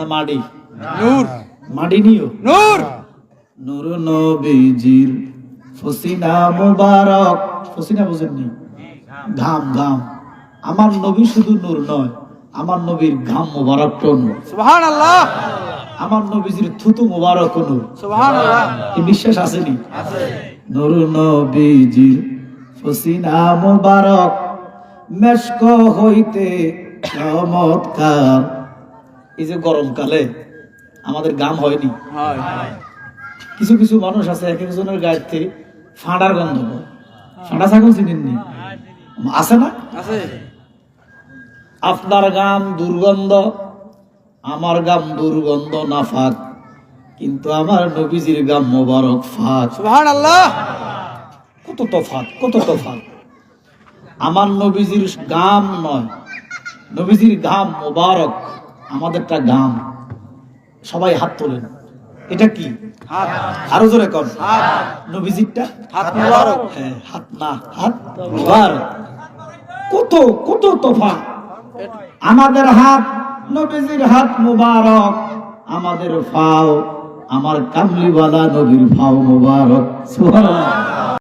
না মাডি নূর। মাডি নিও। নূর। নূর নবীজির ফসিনা মুবারক। ফসিনা বুঝেননি? ঘাম ঘাম। আমার নবী শুধু নূর নয় আমার নবীর ঘাম মুবারক নূর। সুবহান আল্লাহ আমার নবীজির থুতু মুবারক নূর। সুবহান আল্লাহ কি বিশ্বাস আসেনি? নূর নবীজির ফসিনা মুবারক। মেশক হইতে চমৎকার এই যে গরমকালে আমাদের গাম হয়নি। কিছু কিছু মানুষ আছে এক একজনের থেকে ফাঁড়ার গন্ধ। ফাঁড়া ছাগল চিনেননি? আছে না? আপনার গাম দুর্গন্ধ আমার গাম দুর্গন্ধ না ফাঁক কিন্তু আমার নবীজির গাম মোবারক ফাঁক কত তফাৎ কত তফাৎ আমার নবীজির গাম নয় নবীজির গাম মোবারক। আমাদেরটা গাম সবাই হাত তোলেন। এটা কি? আরও জোরে কর হাত হাত মুবারক। হ্যাঁ, হাত না হাত মোবারক। কত কত তোফা। আমাদের হাত নবীজির হাত মুবারক। আমাদের ফাও আমার কামলিওয়ালা নবীর ফাও মুবারক। সুবহানাল্লাহ।